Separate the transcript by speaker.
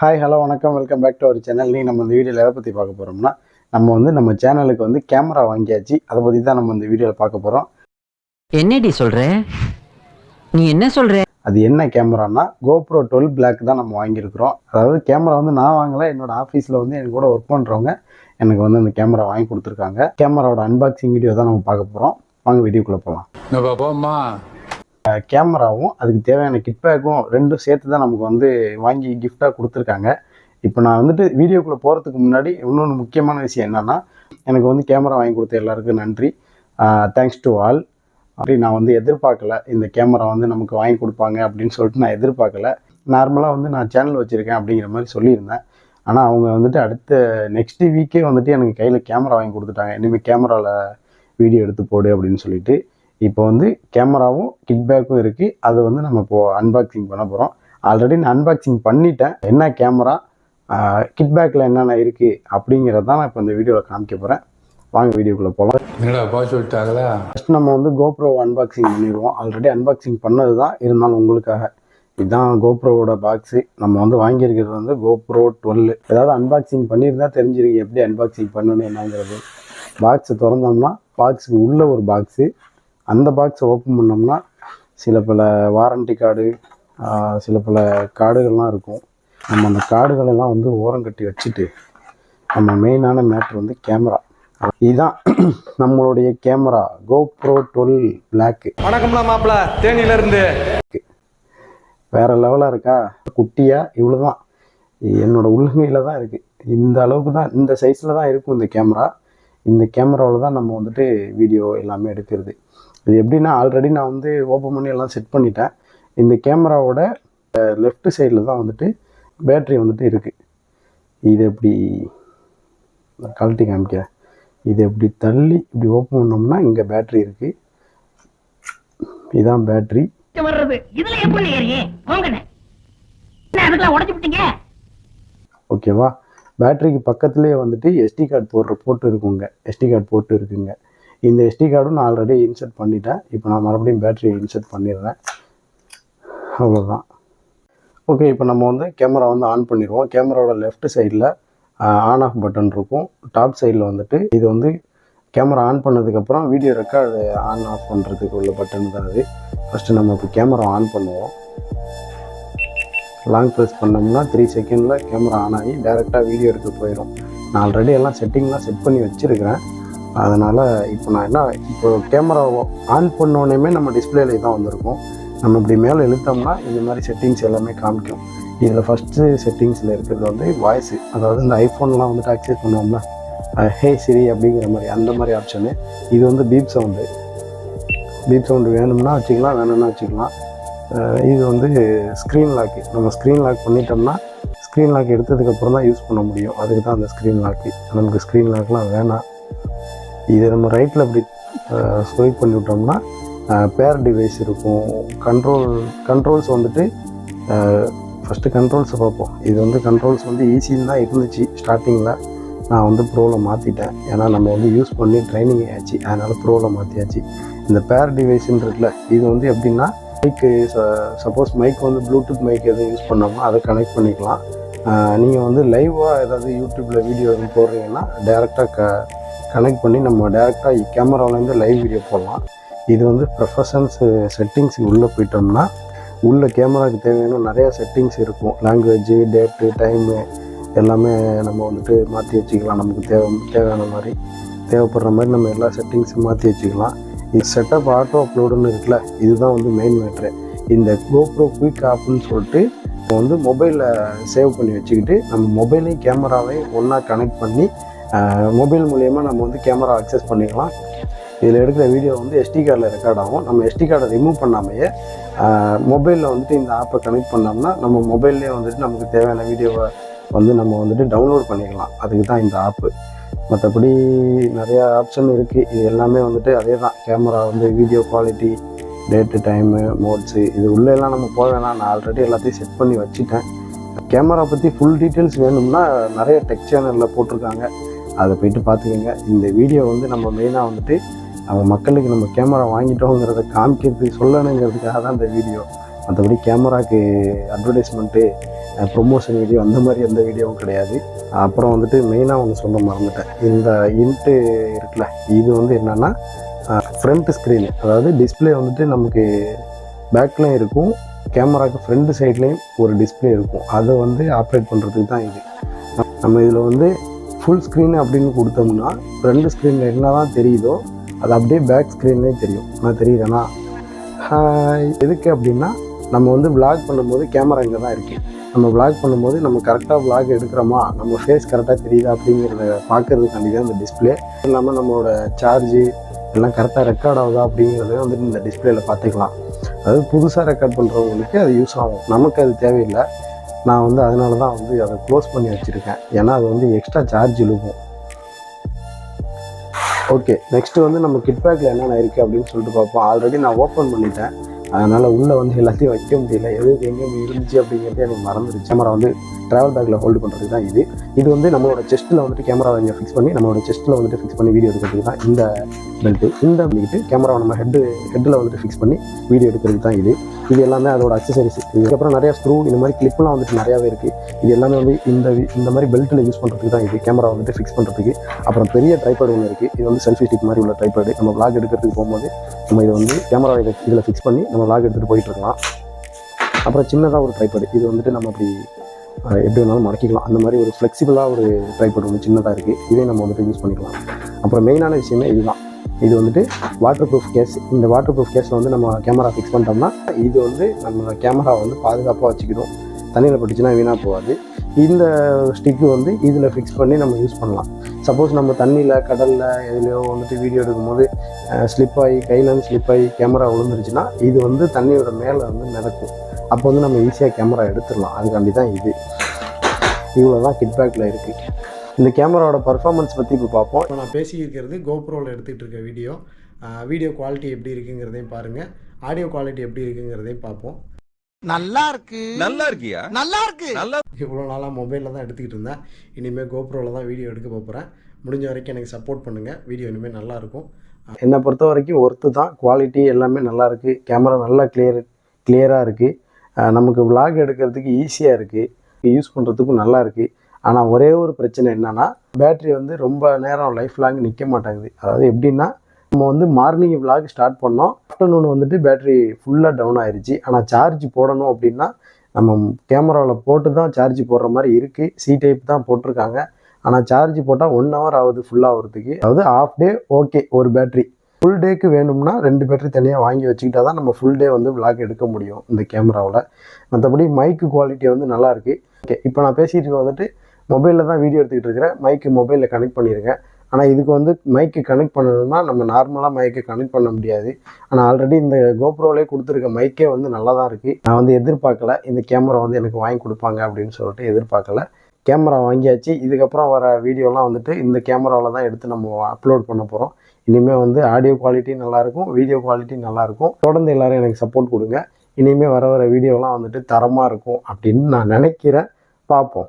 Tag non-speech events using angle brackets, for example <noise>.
Speaker 1: Hi hello வணக்கம். Welcome back to our channel நீங்கள் நம்ம இந்த வீடியோவில் எதை பற்றி பார்க்க போகிறோம்னா நம்ம வந்து நம்ம சேனலுக்கு வந்து கேமரா வாங்கியாச்சு. அதை பற்றி தான் நம்ம இந்த வீடியோவில் பார்க்க போகிறோம்
Speaker 2: என்னடி சொல்ற? நீ என்ன சொல்ற?
Speaker 1: அது என்ன கேமரானா GoPro டுவெல் பிளாக் தான் நம்ம வாங்கியிருக்கிறோம். அதாவது கேமரா வந்து நான் வாங்கல என்னோட ஆஃபீஸில் வந்து என் கூட ஒர்க் பண்ணுறவங்க எனக்கு வந்து அந்த கேமரா வாங்கி கொடுத்துருக்காங்க. கேமராவோட அன்பாக்சிங் வீடியோ தான் நம்ம பார்க்க போகிறோம் வாங்க வீடியோக்குள்ளே போகலாம்
Speaker 3: நம்ம போம்மா.
Speaker 1: கேமராவும் அதுக்கு தேவையான கிட் பேக்கும் ரெண்டும் சேர்த்து தான் நமக்கு வந்து வாங்கி கிஃப்டாக கொடுத்துருக்காங்க. இப்போ நான் வந்துட்டு வீடியோக்குள்ளே போகிறதுக்கு முன்னாடி இன்னொன்று முக்கியமான விஷயம் என்னென்னா எனக்கு வந்து கேமரா வாங்கி கொடுத்த எல்லாருக்கும் நன்றி. தேங்க்ஸ் டு ஆல் அப்படி நான் வந்து எதிர்பார்க்கல இந்த கேமரா வந்து நமக்கு வாங்கி கொடுப்பாங்க அப்படின்னு சொல்லிட்டு நான் எதிர்பார்க்கல. நார்மலாக வந்து நான் சேனல் வச்சுருக்கேன் அப்படிங்கிற மாதிரி சொல்லியிருந்தேன். ஆனால் அவங்க வந்துட்டு அடுத்த நெக்ஸ்ட் வீக்கே வந்துட்டு எனக்கு கையில் கேமரா வாங்கி கொடுத்துட்டாங்க. இனிமேல் கேமராவில் வீடியோ எடுத்து போடு அப்படின்னு சொல்லிட்டு. இப்போ வந்து கேமராவும் கிட் பேக்கும் இருக்குது அதை வந்து நம்ம இப்போ அன்பாக்சிங் பண்ண போகிறோம் ஆல்ரெடி நான் அன்பாக்சிங் பண்ணிட்டேன். என்ன கேமரா கிட் பேக்கில் என்னென்ன இருக்குது அப்படிங்கிறத தான் நான் இப்போ இந்த வீடியோவில் காமிக்க போகிறேன் வாங்க வீடியோக்குள்ளே போகலாம்
Speaker 3: என்னடா சொல்லிட்டாங்களா?
Speaker 1: ஃபஸ்ட் நம்ம வந்து கோப்ரோ அன்பாக்சிங் பண்ணிடுவோம். ஆல்ரெடி அன்பாக்சிங் பண்ணது தான். இருந்தாலும் உங்களுக்காக. இதுதான் கோப்ரோவோட பாக்ஸு நம்ம வந்து வாங்கியிருக்கிறது வந்து கோப்ரோ டுவெல் ஏதாவது அன்பாக்சிங் பண்ணியிருந்தா தெரிஞ்சிருக்கு எப்படி அன்பாக்சிங் பண்ணணும் என்னங்கிறது. பாக்ஸை திறந்தோம்னா பாக்ஸுக்கு உள்ள ஒரு பாக்ஸு அந்த பாக்ஸை ஓப்பன் பண்ணோம்னா சில பல வாரண்டி கார்டு சில பல கார்டுகள்லாம் இருக்கும். நம்ம அந்த கார்டுகளெல்லாம் வந்து ஓரம் கட்டி வச்சுட்டு நம்ம மெயினான மேட்ரு வந்து கேமரா இதுதான் <clears throat> நம்மளுடைய கேமரா கோப்ரோ டுவெல் பிளாக்கு
Speaker 4: வணக்கம்ல மாப்பிள தேனியில இருந்து.
Speaker 1: வேற லெவலாக இருக்கா? குட்டியாக இவ்வளோ தான் என்னோட உள்ளங்கையில் தான் இருக்குது இந்த அளவுக்கு தான் இந்த சைஸில் தான் இருக்கும் இந்த கேமரா இந்த கேமராவில் தான் நம்ம வந்துட்டு வீடியோ எல்லாமே எடுக்கிறது. இது எப்படின்னா ஆல்ரெடி நான் வந்து ஓப்பன் பண்ணி எல்லாம் செட் பண்ணிட்டேன். இந்த கேமராவோட லெஃப்ட் சைடில் தான் வந்துட்டு பேட்ரி வந்துட்டு இருக்குது இது எப்படி கழட்டி காமிக்கிறேன். இது எப்படி தள்ளி இப்படி ஓப்பன் பண்ணோம்னா இங்கே பேட்ரி இருக்குது இதான் பேட்ரி ஓகேவா பேட்டரிக்கு பக்கத்துலேயே வந்துட்டு எஸ்டி கார்டு போடுற போட்டு இருக்குங்க. எஸ்டி கார்டு போட்டு இருக்குங்க. இந்த எஸ்டி கார்டும் நான் ஆல்ரெடி இன்சர்ட் பண்ணிட்டேன். இப்போ நான் மறுபடியும் பேட்ரியை இன்சர்ட் பண்ணிடுறேன். அவ்வளோதான் ஓகே இப்போ நம்ம வந்து கேமரா வந்து ஆன் பண்ணிடுவோம். கேமராவோட லெஃப்ட் சைடில் ஆன் ஆஃப் பட்டன் இருக்கும். டாப் சைடில் வந்துட்டு இது வந்து கேமரா ஆன் பண்ணதுக்கப்புறம் வீடியோ ரெக்கார்டு ஆன் ஆஃப் பண்ணுறதுக்கு உள்ள பட்டன் தான் அது. ஃபஸ்ட்டு நம்ம இப்போ கேமரா ஆன் பண்ணுவோம். லாங் ப்ரெஸ் பண்ணோம்னா த்ரீ செகண்டில் கேமரா ஆன் ஆகி டேரெக்டாக வீடியோ எடுக்க போயிடும் நான் ஆல்ரெடி எல்லாம் செட்டிங்லாம் செட் பண்ணி வச்சுருக்கிறேன். அதனால் இப்போ நான் என்ன இப்போ கேமரா ஆன் பண்ணோடனே நம்ம டிஸ்பிளேல தான் வந்திருக்கும். நம்ம இப்படி மேலே இழுத்தோம்னா இந்த மாதிரி செட்டிங்ஸ் எல்லாமே காமிக்கும். இதில் ஃபஸ்ட்டு செட்டிங்ஸில் இருக்கிறது வந்து வாய்ஸு அதாவது இந்த ஐஃபோன்லாம் வந்துட்டு அக்சஸ் பண்ணுவோம்ல. ஹே சிரி அப்படிங்கிற மாதிரி அந்த மாதிரி ஆப்ஷனு இது வந்து பீப் சவுண்டு பீப் சவுண்டு வேணும்னா வச்சுக்கலாம் வேணும்னா வச்சுக்கலாம். இது வந்து ஸ்க்ரீன் லாக்கு நம்ம ஸ்க்ரீன் லாக் பண்ணிட்டோம்னா ஸ்க்ரீன் லாக் எடுத்ததுக்கப்புறம் தான் யூஸ் பண்ண முடியும். அதுக்கு தான் அந்த ஸ்க்ரீன் லாக்கு நமக்கு ஸ்க்ரீன் லாக்லாம் வேணாம். இது நம்ம ரைட்டில் அப்படி ஸ்வைப் பண்ணி விட்டோம்னா பேர் டிவைஸ் இருக்கும். கண்ட்ரோல் கண்ட்ரோல்ஸ் வந்துட்டு ஃபஸ்ட்டு கண்ட்ரோல்ஸை பார்ப்போம். இது வந்து கண்ட்ரோல்ஸ் வந்து ஈஸின்னு தான் இருந்துச்சு ஸ்டார்டிங்கில் நான் வந்து ப்ரோவில் மாற்றிட்டேன் ஏன்னா நம்ம வந்து யூஸ் பண்ணி ட்ரைனிங் ஆச்சு. அதனால் ப்ரோவில் மாற்றியாச்சு இந்த பேர் டிவைஸ்ன்னு இருக்குல்ல இது வந்து எப்படின்னா மைக்கு சப்போஸ் மைக் வந்து ப்ளூடூத் மைக் எதுவும் யூஸ் பண்ணோம்னா அதை கனெக்ட் பண்ணிக்கலாம். நீங்கள் வந்து லைவாக ஏதாவது யூடியூப்பில் வீடியோ எதுவும் போடுறீங்கன்னா டேரெக்டாக க கனெக்ட் பண்ணி நம்ம டேரெக்டாக கேமராவிலேருந்து லைவ் வீடியோ போடலாம். இது வந்து ப்ரொஃபஷன்ஸ் செட்டிங்ஸ் உள்ளே போயிட்டோம்னா உள்ள கேமராவுக்கு தேவையான நிறையா செட்டிங்ஸ் இருக்கும். லாங்குவேஜ் டேட்டு டைமு எல்லாமே நம்ம வந்துட்டு மாற்றி வச்சுக்கலாம். நமக்கு தேவை தேவையான மாதிரி தேவைப்படுற மாதிரி நம்ம எல்லா செட்டிங்ஸும் மாற்றி வச்சுக்கலாம். இது செட்டப் ஆட்டோ அப்லோடுன்னு இருக்குல்ல இதுதான் வந்து மெயின் மேட்ரு இந்த கோப்ரோ குயிக் ஆப்னு சொல்லிட்டு இப்போ வந்து மொபைலில் சேவ் பண்ணி வச்சுக்கிட்டு நம்ம மொபைலையும் கேமராவையும் ஒன்றா கனெக்ட் பண்ணி மொபைல் மூலயமா நம்ம வந்து கேமரா அக்சஸ் பண்ணிக்கலாம். இதில் எடுக்கிற வீடியோ வந்து எஸ்டி கார்டில் ரெக்கார்ட் ஆகும். நம்ம எஸ்டி கார்டை ரிமூவ் பண்ணாமையே மொபைலில் வந்துட்டு இந்த ஆப்பை கனெக்ட் பண்ணோம்னா நம்ம மொபைல்லேயே வந்துட்டு நமக்கு தேவையான வீடியோவை வந்து நம்ம வந்துட்டு டவுன்லோட் பண்ணிக்கலாம். அதுக்கு தான் இந்த ஆப்பு மற்றபடி நிறையா ஆப்ஷன் இருக்குது இது எல்லாமே வந்துட்டு அதே தான் கேமரா வந்து video quality date time modes இது உள்ளெல்லாம் நம்ம போக வேணாம். நான் ஆல்ரெடி எல்லாத்தையும் செட் பண்ணி வச்சுட்டேன். கேமரா பற்றி ஃபுல் டீட்டெயில்ஸ் வேணும்னா நிறைய டெக் சேனலில் போட்டிருக்காங்க. அதை போயிட்டு பார்த்துக்கோங்க. இந்த வீடியோ வந்து நம்ம மெயினாக வந்துட்டு நம்ம மக்களுக்கு நம்ம கேமரா வாங்கிட்டோங்கிறத காமிக்கிறது சொல்லணுங்கிறதுக்காக தான் இந்த வீடியோ மற்றபடி கேமராக்கு அட்வர்டைஸ்மெண்ட்டு ப்ரொமோஷன் வீடியோ அந்த மாதிரி எந்த வீடியோவும் கிடையாது. அப்புறம் வந்துட்டு மெயினாக ஒன்று சொல்ல மறந்துட்டேன். இந்த இன்ட்டு இருக்குல்ல இது வந்து என்னென்னா ஃப்ரண்ட் ஸ்க்ரீனு அதாவது டிஸ்பிளே வந்துட்டு நமக்கு பேக்லேயும் இருக்கும் கேமராக்கு ஃப்ரண்ட் சைட்லேயும் ஒரு டிஸ்பிளே இருக்கும். அதை வந்து ஆப்ரேட் பண்ணுறதுக்கு தான் இது. நம்ம இதில் வந்து ஃபுல் ஸ்க்ரீன் அப்படின்னு கொடுத்தோம்னா ஃப்ரண்ட் ஸ்க்ரீனில் என்ன தான் தெரியுதோ அது அப்படியே பேக் ஸ்க்ரீன்லேயும் தெரியும். நான் தெரியுதுண்ணா எதுக்கு அப்படின்னா நம்ம வந்து விளாக் பண்ணும்போது கேமரா இங்கே தான் இருக்குது நம்ம vlog பண்ணும்போது நம்ம கரெக்டாக vlog எடுக்கிறோமா? நம்ம ஃபேஸ் கரெக்டாக தெரியுதா அப்படிங்கிறத பார்க்கறதுக்காண்டி தான் இந்த டிஸ்பிளே இல்லாமல் நம்மளோட சார்ஜு எல்லாம் கரெக்டாக ரெக்கார்ட் ஆகுதா அப்படிங்கிறத வந்துட்டு இந்த டிஸ்பிளேயில் பார்த்துக்கலாம். அதாவது புதுசாக ரெக்கார்ட் பண்ணுறவங்களுக்கு அது யூஸ் ஆகும். நமக்கு அது தேவையில்லை. நான் வந்து அதனால தான் வந்து அதை க்ளோஸ் பண்ணி வச்சுருக்கேன். ஏன்னா அது வந்து எக்ஸ்ட்ரா சார்ஜ் இழுக்கும். ஓகே நெக்ஸ்ட்டு வந்து நம்ம கிட் பேக்கில் என்னென்ன இருக்குது அப்படின்னு சொல்லிட்டு பார்ப்போம். ஆல்ரெடி நான் ஓப்பன் பண்ணிட்டேன். அதனால் உள்ளே வந்து எல்லாத்தையும் வைக்க முடியல. எது எங்கே இருந்துச்சு அப்படிங்கிறது எனக்கு மறந்துருச்சு கேமரா வந்து ட்ராவல் பேக்கில் ஹோல்டு பண்ணுறது தான் இது. இது வந்து நம்மளோட செஸ்ட்டில் வந்துட்டு கேமரா இங்கே ஃபிக்ஸ் பண்ணி நம்மளோட செஸ்ட்டில் வந்துட்டு ஃபிக்ஸ் பண்ணி வீடியோ எடுக்கிறதுக்கு தான் இந்த பெல்ட்டு இந்த பண்ணிக்கிட்டு கேமராவை நம்ம ஹெட்டு ஹெட்டில் வந்துட்டு ஃபிக்ஸ் பண்ணி வீடியோ எடுக்கிறதுக்கு தான் இது. இது எல்லாமே அதோட அக்சசரிஸ் இதுக்கப்புறம் நிறையா ஸ்க்ரூ இந்த மாதிரி கிளிப்லாம் வந்துட்டு நிறையாவே இருக்குது இது எல்லாமே வந்து இந்த இந்த மாதிரி பெல்ட்டில் யூஸ் பண்ணுறதுக்கு தான் இது. கேமரா வந்துட்டு ஃபிக்ஸ் பண்ணுறதுக்கு அப்புறம் பெரிய ட்ரைபேடு ஒன்று இருக்குது இது வந்து செல்ஃபி ஸ்டிக் மாதிரி உள்ள ட்ரைபேடு நம்ம விளாக் எடுக்கிறதுக்கு போகும்போது நம்ம இதை வந்து கேமரா இதை இதில் ஃபிக்ஸ் பண்ணி நம்ம லாக் எடுத்துகிட்டு போயிட்டு இருக்கலாம் அப்புறம் சின்னதாக ஒரு ட்ரைபேடு இது வந்துட்டு நம்ம அப்படி எப்படி வேணாலும் மடக்கிக்கலாம். அந்த மாதிரி ஒரு ஃப்ளெக்சிபிளாக ஒரு ட்ரைபேட் ஒன்று சின்னதாக இருக்குது இதே நம்ம வந்துட்டு யூஸ் பண்ணிக்கலாம். அப்புறம் மெயினான விஷயமே இதுதான். இது வந்துட்டு வாட்டர் ப்ரூஃப் கேஸ் இந்த வாட்டர் ப்ரூஃப் கேஸில் வந்து நம்ம கேமரா ஃபிக்ஸ் பண்ணிட்டோம்னா இது வந்து நம்ம கேமரா வந்து பாதுகாப்பாக வச்சுக்கிடும். தண்ணியில் பட்டுச்சுன்னா வீணாக போகாது. இந்த ஸ்டிக்கு வந்து இதில் ஃபிக்ஸ் பண்ணி நம்ம யூஸ் பண்ணலாம். சப்போஸ் நம்ம தண்ணியில் கடலில் எதுலையோ வந்துட்டு வீடியோ எடுக்கும்போது ஸ்லிப் ஆகி கையிலேருந்து ஸ்லிப் ஆகி கேமரா விழுந்துருச்சுன்னா இது வந்து தண்ணியோட மேலே வந்து மிதக்கும். அப்போ வந்து நம்ம ஈஸியாக கேமரா எடுத்துடலாம். அதுக்காண்டி தான் இது. இவ்வளோ தான் கிட்பேக்கில் இருக்குது இந்த கேமராவோட பர்ஃபார்மன்ஸ் பற்றி இப்போ பார்ப்போம்.
Speaker 5: இப்போ நான் பேசியிருக்கிறது கோப்ரோவில் எடுத்துகிட்டு இருக்க வீடியோ வீடியோ குவாலிட்டி எப்படி இருக்குங்கிறதையும் பாருங்கள் ஆடியோ குவாலிட்டி எப்படி இருக்குங்கிறதையும் பார்ப்போம்.
Speaker 6: நல்லா இருக்கு
Speaker 7: நல்லா இருக்கியா
Speaker 6: நல்லா இருக்கு
Speaker 7: நல்லா
Speaker 5: இவ்வளோ நாளாக மொபைலில் தான் எடுத்துக்கிட்டு இருந்தேன். இனிமேல் கோப்ரோவில் தான் வீடியோ எடுக்க போகிறேன் முடிஞ்ச வரைக்கும் எனக்கு சப்போர்ட் பண்ணுங்கள் வீடியோ இனிமேல் நல்லாயிருக்கும்
Speaker 1: என்னை பொறுத்த வரைக்கும் ஒர்த்து தான். குவாலிட்டி எல்லாமே நல்லா இருக்குது கேமரா நல்லா கிளியர் கிளியராக இருக்குது நமக்கு vlog எடுக்கிறதுக்கு ஈஸியாக இருக்குது யூஸ் பண்ணுறதுக்கும் நல்லா இருக்குது ஆனால் ஒரே ஒரு பிரச்சனை என்னன்னா பேட்டரி வந்து ரொம்ப நேரம் லைஃப் லாங் நிற்க மாட்டேங்குது. அதாவது எப்படின்னா நம்ம வந்து மார்னிங் vlog ஸ்டார்ட் பண்ணோம். ஆஃப்டர்நூன் வந்துட்டு பேட்டரி ஃபுல்லாக டவுன் ஆயிடுச்சு ஆனால் சார்ஜ் போடணும் அப்படின்னா நம்ம கேமராவில் போட்டு தான் சார்ஜ் போடுற மாதிரி இருக்குது சி டைப் தான் போட்டிருக்காங்க. ஆனால் சார்ஜ் போட்டால் ஒன் ஹவர் ஆகுது ஃபுல்லாக ஆகுறதுக்கு. அதாவது ஆஃப் டே ஓகே ஒரு பேட்டரி ஃபுல் டேக்கு வேணும்னா ரெண்டு பேட்டரி தனியாக வாங்கி வச்சுக்கிட்டா தான் நம்ம ஃபுல் டே வந்து விளாக் எடுக்க முடியும் இந்த கேமராவில் மற்றபடி மைக்கு குவாலிட்டி வந்து நல்லாயிருக்கு ஓகே இப்போ நான் பேசிகிட்டு இருக்க வந்துட்டு மொபைலில் தான் வீடியோ எடுத்துக்கிட்டு இருக்கிறேன். மைக்கு மொபைலில் கனெக்ட் பண்ணியிருக்கேன் ஆனால் இதுக்கு வந்து மைக்கு கனெக்ட் பண்ணணும்னா நம்ம நார்மலாக மைக்கு கனெக்ட் பண்ண முடியாது. ஆனால் ஆல்ரெடி இந்த கோப்ரோலே கொடுத்துருக்க மைக்கே வந்து நல்லா தான் இருக்குது நான் வந்து எதிர்பார்க்கல இந்த கேமரா வந்து எனக்கு வாங்கி கொடுப்பாங்க அப்படின்னு சொல்லிட்டு எதிர்பார்க்கல. கேமரா வாங்கியாச்சு. இதுக்கப்புறம் வர வீடியோலாம் வந்துட்டு இந்த கேமராவில் தான் எடுத்து நம்ம அப்லோட் பண்ண போகிறோம் இனிமேல் வந்து ஆடியோ குவாலிட்டி நல்லாயிருக்கும் வீடியோ குவாலிட்டி நல்லாயிருக்கும். தொடர்ந்து எல்லோரும் எனக்கு சப்போர்ட் கொடுங்க. இனிமேல் வர வர வீடியோலாம் வந்துட்டு தரமாக இருக்கும் அப்படின்னு நான் நினைக்கிறேன். பார்ப்போம்.